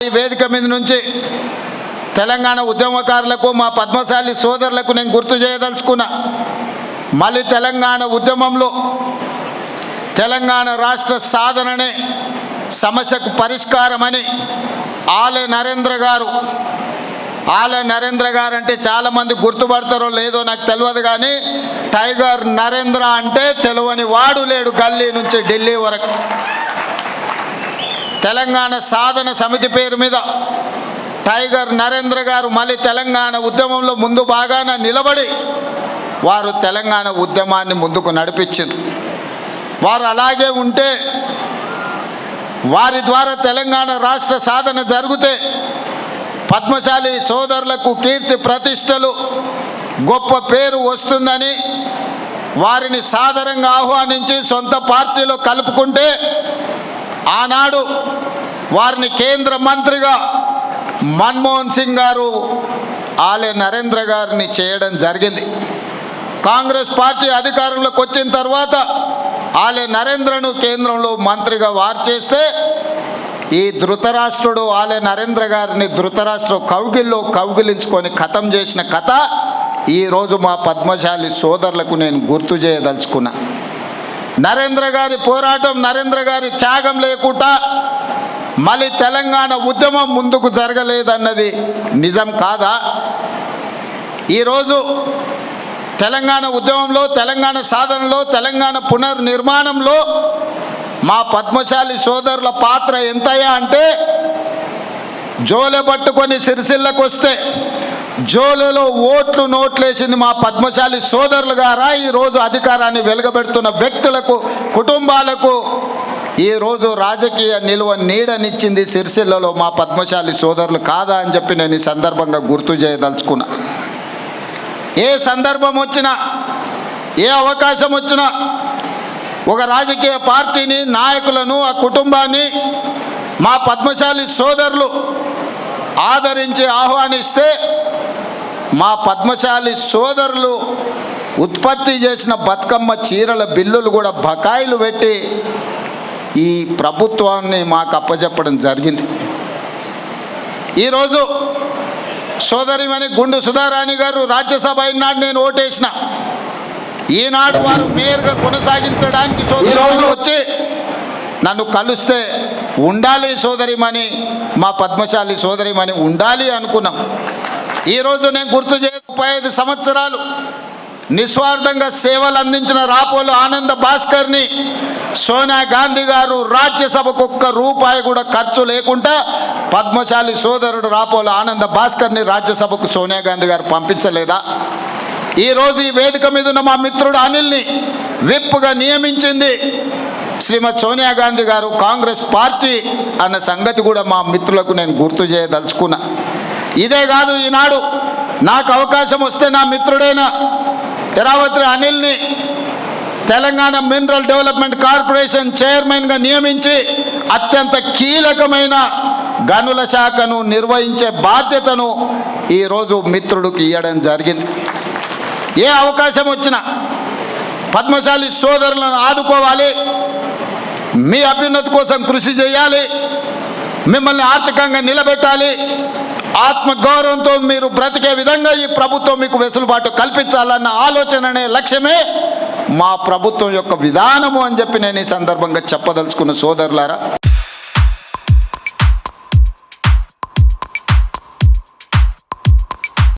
ఈ వేదిక మీద నుంచి తెలంగాణ ఉద్యమకారులకు మా పద్మశాలి సోదరులకు నేను గుర్తు చేయదలుచుకున్నా మళ్ళీ తెలంగాణ ఉద్యమంలో తెలంగాణ రాష్ట్ర సాధననే సమస్యకు పరిష్కారమని ఆలే నరేంద్ర గారు ఆలే నరేంద్ర గారు అంటే చాలామంది గుర్తుపడతారో లేదో నాకు తెలియదు కానీ టైగర్ నరేంద్ర అంటే తెలియని వాడు లేడు గల్లీ నుంచి ఢిల్లీ వరకు. తెలంగాణ సాధన సమితి పేరు మీద టైగర్ నరేంద్ర గారు మళ్ళీ తెలంగాణ ఉద్యమంలో ముందు బాగాన నిలబడి వారు తెలంగాణ ఉద్యమాన్ని ముందుకు నడిపించారు వారు అలాగే ఉంటే వారి ద్వారా తెలంగాణ రాష్ట్ర సాధన జరిగితే పద్మశాలి సోదరులకు కీర్తి ప్రతిష్టలు గొప్ప పేరు వస్తుందని వారిని సాదరంగా ఆహ్వానించి సొంత పార్టీలో కలుపుకుంటే ఆనాడు వారిని కేంద్ర మంత్రిగా మన్మోహన్ సింగ్ గారు ఆలే నరేంద్ర గారిని చేయడం జరిగింది. కాంగ్రెస్ పార్టీ అధికారంలోకి వచ్చిన తర్వాత ఆలే నరేంద్రను కేంద్రంలో మంత్రిగా వారు చేస్తే ఈ ధృతరాష్ట్రుడు ఆలే నరేంద్ర గారిని ధృతరాష్ట్ర కౌగిల్లో కౌగిలించుకొని కథం చేసిన కథ ఈరోజు మా పద్మశాలి సోదరులకు నేను గుర్తు చేయదలుచుకున్నా. నరేంద్ర గారి పోరాటం నరేంద్ర గారి త్యాగం లేకుండా మళ్ళీ తెలంగాణ ఉద్యమం ముందుకు జరగలేదన్నది నిజం కాదా? ఈరోజు తెలంగాణ ఉద్యమంలో తెలంగాణ సాధనలో తెలంగాణ పునర్నిర్మాణంలో మా పద్మశాలి సోదరుల పాత్ర ఎంతయ్యా అంటే జోలె పట్టుకొని సిరిసిల్లకు వస్తే జోలులో ఓట్లు నోట్లేసింది మా పద్మశాలి సోదరులు గారా ఈరోజు అధికారాన్ని వెలుగబెడుతున్న వ్యక్తులకు కుటుంబాలకు ఈరోజు రాజకీయ నిలువ నీడనిచ్చింది సిరిసిల్లలో మా పద్మశాలి సోదరులు కాదా అని చెప్పి నేను ఈ సందర్భంగా గుర్తు చేయదలుచుకున్నా. ఏ సందర్భం వచ్చినా ఏ అవకాశం వచ్చినా ఒక రాజకీయ పార్టీని నాయకులను ఆ కుటుంబాన్ని మా పద్మశాలి సోదరులు ఆదరించి ఆహ్వానిస్తే మా పద్మశాలి సోదరులు ఉత్పత్తి చేసిన బతుకమ్మ చీరల బిల్లులు కూడా బకాయిలు పెట్టి ఈ ప్రభుత్వాన్ని మాకు అప్పచెప్పడం జరిగింది. ఈరోజు సోదరిమణి గుండు సుధారాణి గారు రాజ్యసభ అయినాడు నేను ఓటేసిన. ఈనాడు వారు మేయర్గా కొనసాగించడానికి సోదరి వచ్చి నన్ను కలిస్తే ఉండాలి సోదరిమణి మా పద్మశాలి సోదరిమణి ఉండాలి అనుకున్నాం. ఈరోజు నేను గుర్తు చేయ ముప్పై ఐదు సంవత్సరాలు నిస్వార్థంగా సేవలు అందించిన రాపోలు ఆనంద భాస్కర్ని సోనియా గాంధీ గారు రాజ్యసభకు ఒక్క రూపాయి కూడా ఖర్చు లేకుండా పద్మశాలి సోదరుడు రాపోలు ఆనంద భాస్కర్ని రాజ్యసభకు సోనియా గాంధీ గారు పంపించలేదా? ఈరోజు ఈ వేదిక మీద ఉన్న మా మిత్రుడు అనిల్ని విప్గా నియమించింది శ్రీమతి సోనియా గాంధీ గారు కాంగ్రెస్ పార్టీ అన్న సంగతి కూడా మా మిత్రులకు నేను గుర్తు చేయదలుచుకున్నా. ఇదే కాదు ఈనాడు నాకు అవకాశం వస్తే నా మిత్రుడైన ఎరావత్రి అనిల్ని తెలంగాణ మినరల్ డెవలప్మెంట్ కార్పొరేషన్ చైర్మన్గా నియమించి అత్యంత కీలకమైన గనుల శాఖను నిర్వహించే బాధ్యతను ఈరోజు మిత్రుడికి ఇవ్వడం జరిగింది. ఏ అవకాశం వచ్చినా పద్మశాలి సోదరులను ఆదుకోవాలి మీ అభ్యున్నతి కోసం కృషి చేయాలి మిమ్మల్ని ఆర్థికంగా నిలబెట్టాలి ఆత్మగౌరవంతో మీరు బ్రతికే విధంగా ఈ ప్రభుత్వం మీకు వెసులుబాటు కల్పించాలన్న ఆలోచన అనే లక్ష్యమే మా ప్రభుత్వం యొక్క విధానము అని చెప్పి నేను ఈ సందర్భంగా చెప్పదలుచుకున్న సోదరులారా.